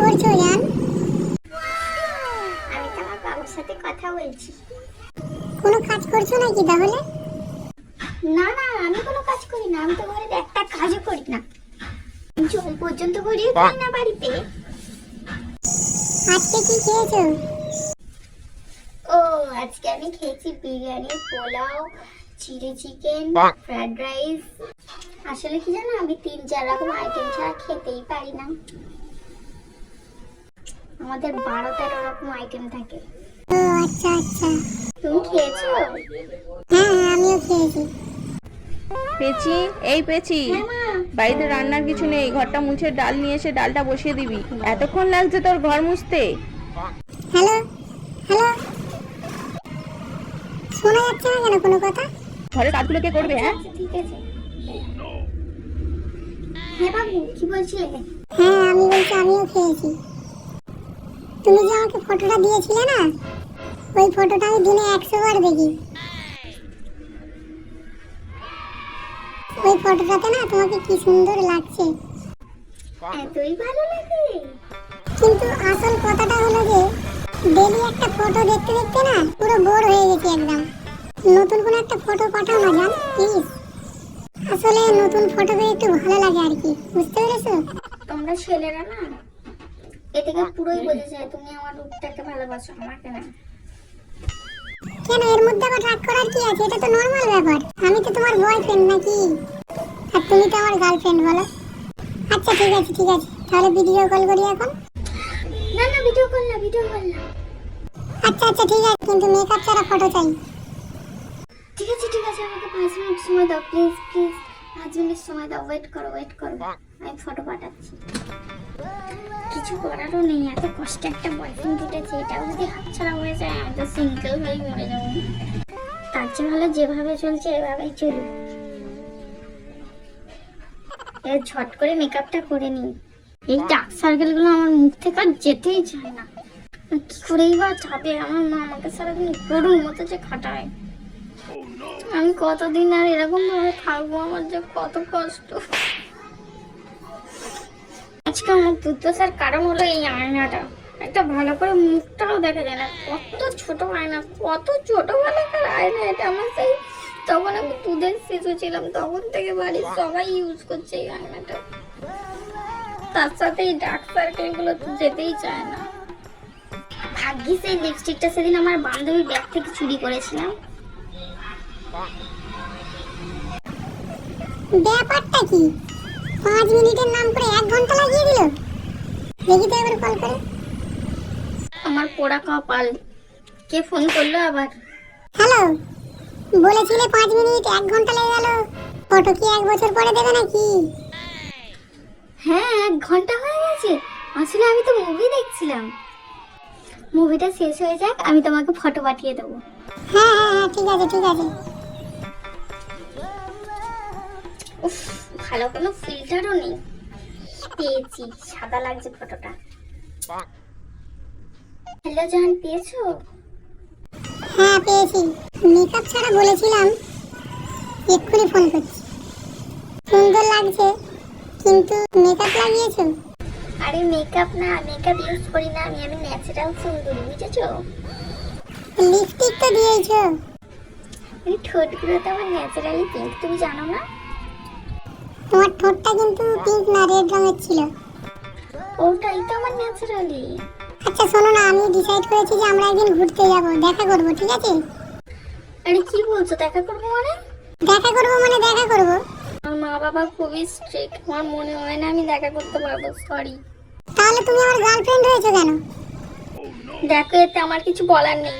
করছ জান আমি তো আমার বাবুর সাথে কথা বলছি। কোনো কাজ করছ নাকি তাহলে? না না আমি কোনো কাজ করি না। আমি তো ঘরের একটা কাজও করি না। জল পর্যন্ত করিয়ে পাই না বাড়িতে। আজকে কি খেয়েছো? ও আজকে আমি খেয়েছি biryani pulao chilli chicken fried rice. আসলে কি জানো আমি তিন চার রকম আইটেম ছাড়া খেতেই পারি না। আমাদের বারো তেরো রকম আইটেম থাকে। ও আচ্ছা আচ্ছা। তুমি খেয়েছো? হ্যাঁ হ্যাঁ আমিও খেয়েছি। পেঁচি? এই পেঁচি। হ্যাঁ বাড়িতে রান্নার কিছু নেই ঘরটা মুছে ডাল নিয়ে এসে ডালটা বসিয়ে দিবি। এতক্ষণ লাগছে তোর ঘর মুছতে। হ্যালো? হ্যালো? শোনা যাচ্ছে না কেন কোনো কথা? ঘরের কাজগুলো কে করবে হ্যাঁ? আচ্ছা, ঠিক আছে। হ্যাঁ বাবু কি বলছিলে? হ্যাঁ আমি বলছি আমিও খেয়েছি। তুমি যে আমাকে ফটোটা দিয়েছিলে না ওই ফটোটা আমি দিনে একশো বার দেখি। ওই ফটোটাতে না তোমাকে কি সুন্দর লাগছে। এতই ভালো লাগে। কিন্তু আসল কথাটা হলো যে ডেলি একটা ফটো দেখতে দেখতে না পুরো বোর হয়ে গেছি একদম। নতুন কোনো একটা ফটো পাঠাও না জান প্লিজ আসলে নতুন ফটোতে একটু ভালো লাগে আর কি বুঝতে পেরেছ? তোমরা ছেলেরা না এ থেকে পুরোই বোঝা যায় তুমি আমার রূপটাকে ভালোবাসো আমাকে না। কেন এর মধ্যে আবার রাগ করার কি আছে? এটা তো নর্মাল ব্যাপার। আমি তো তোমার বয়ফ্রেন্ড নাকি? আর তুমি তো আমার গার্লফ্রেন্ড বলো। আচ্ছা ঠিক আছে ঠিক আছে। তাহলে ভিডিও কল করি এখন? না না ভিডিও কল না ভিডিও কল না। আচ্ছা আচ্ছা ঠিক আছে কিন্তু মেকআপ ছাড়া ফটো চাই। ঠিক আছে ঠিক আছে আমাকে পাঁচ মিনিট সময় দাও প্লিজ প্লিজ পাঁচ মিনিট সময় দাও ওয়েট করো ওয়েট করো। আমি ফটো পাঠাচ্ছি। কিছু করারও নেই, এত কষ্টে একটা বয়ফ্রেন্ড উঠেছে এটাও যদি হাতছাড়া হয়ে যায়, আমি তো সিঙ্গেল হয়ে মরে যাব। তার চেয়ে ভালো যেভাবে চলছে, এভাবেই চলুক। ঝট করে মেকআপটা করে নিই। এই ডার্ক সার্কেলগুলো আমার মুখ থেকে আর যেতেই চায় না। কি করেই বা চাপে আমার মা, আমাকে সারাদিন গরুর মতো যে খাটায়। আমি কতদিন আর এরকম ভাবে থাকব, আমার যে কত কষ্ট। আজকে আমার দুর্দশার কারণ হলো এই আয়নাটা। একটা ভালো করে মুখটাও দেখা যায় না। কত ছোট আয়না, কত ছোট বেলাকার আয়না এটা আমার সেই তখন আমি দুধের শিশু ছিলাম, তখন থেকে বাড়ির সবাই ইউজ করছে এই আয়নাটা। তার সাথে এই ডার্ক সার্কেলগুলো তো যেতেই চায় না। ভাগ্যিস এই লিপস্টিকটা সেদিন আমার বান্ধবীর ব্যাগ থেকে চুরি করেছিলাম। ব্যাপারটা কি? পাঁচ মিনিটের নাম করে এক ঘণ্টা লাগিয়ে দিল। দেখি তো এবার কল করে। আমার পোড়া কপাল। কে ফোন করল আবার? হ্যালো বলেছিলে পাঁচ মিনিট এক ঘণ্টা লেগে গেল। ফটো কি এক বছর পরে দেবে নাকি? হ্যাঁ এক ঘণ্টা হয়ে গেছে। আসলে আমি তো মুভি দেখছিলাম। মুভিটা শেষ হয়ে যাক আমি তোমাকে ফটো পাঠিয়ে দেবো। হ্যাঁ হ্যাঁ হ্যাঁ ঠিক আছে ঠিক আছে। উফ। ভালো কোনো ফিল্টারও নেই। পেয়েছি সাদা লাগছে ফটোটা। হ্যালো জাহান পেয়েছ? হ্যাঁ পেয়েছি। মেকআপ ছাড়া বলেছিলাম এক্ষুনি ফোন করছি। সুন্দর লাগছে কিন্তু মেকআপ লাগিয়েছো? আরে মেকআপ না মেকআপ ইউজ করি না আমি আমি ন্যাচারাল সুন্দরী বুঝেছ? লিপস্টিক তো দিয়েছ এই ঠোঁটগুলো তো আমার ন্যাচারালি পিঙ্ক তুমি জানো না? তোমার ঠোঁটটা কিন্তু পিঙ্ক না রেড রঙের ছিল। ওটাই তো আমার ন্যাচারালি আচ্ছা শোনো না আমি ডিসাইড করেছি যে আমরা একদিন ঘুরতে যাব দেখা করব ঠিক আছে? আরে কি বলছো দেখা করব মানে? দেখা করব মানে দেখা করব। আমার মা বাবা খুবই স্ট্রিক্ট আমার মনে হয় না আমি দেখা করতে পারব সরি তাহলে তুমি আমার গার্লফ্রেন্ড হয়েছো কেন? দেখো এতে আমার কিছু বলার নেই।